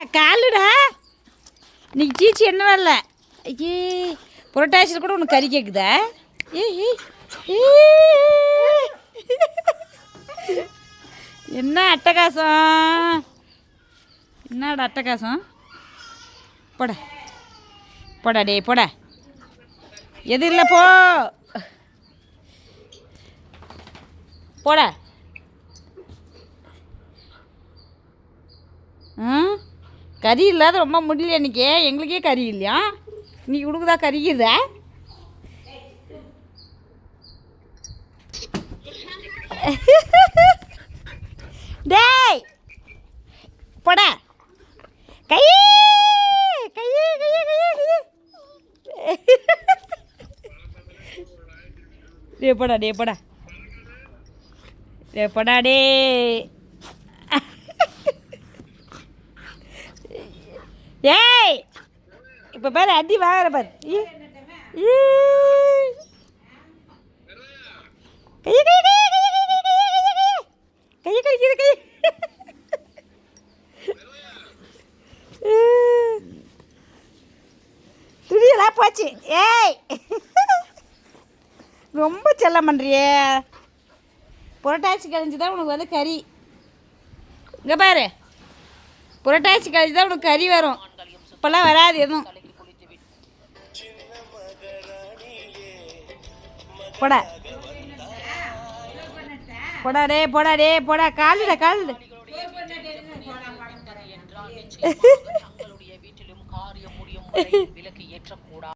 காலுடா. இன்னைக்கு சீச்சி என்ன வரல ஐயே புரட்டாசியில் கூட உனக்கு கறி கேட்குதா என்ன அட்டகாசம்? என்னடா அட்டகாசம்? போட. போடா டே போட. எது இல்லை போ. போட. கறி இல்லாத ரொம்ப முடியல இன்றைக்கி எங்களுக்கே கறி இல்லையா? இன்னைக்கு கொடுக்குதா இத டேய்! போட. கை கை கை கை டே போடா டே போடா. டே போடா டே ஏய் இப்போ பாரு அடி வாங்கிற பாரு கையை கை கை கையை கழிக்கிற கை துணியெல்லாம் போச்சு ஏய் ரொம்ப செல்லம் பண்ணுறியே புரட்டாசி கழிஞ்சு தான் உனக்கு வந்து கறி இங்கே பாரு புரட்டாசி கழிஞ்சு தான் உனக்கு கறி வரும் இப்போல்லாம் வராது எதுவும். போடா. போடா டே போடா டே போடா. காலிட காலிட தங்களுடைய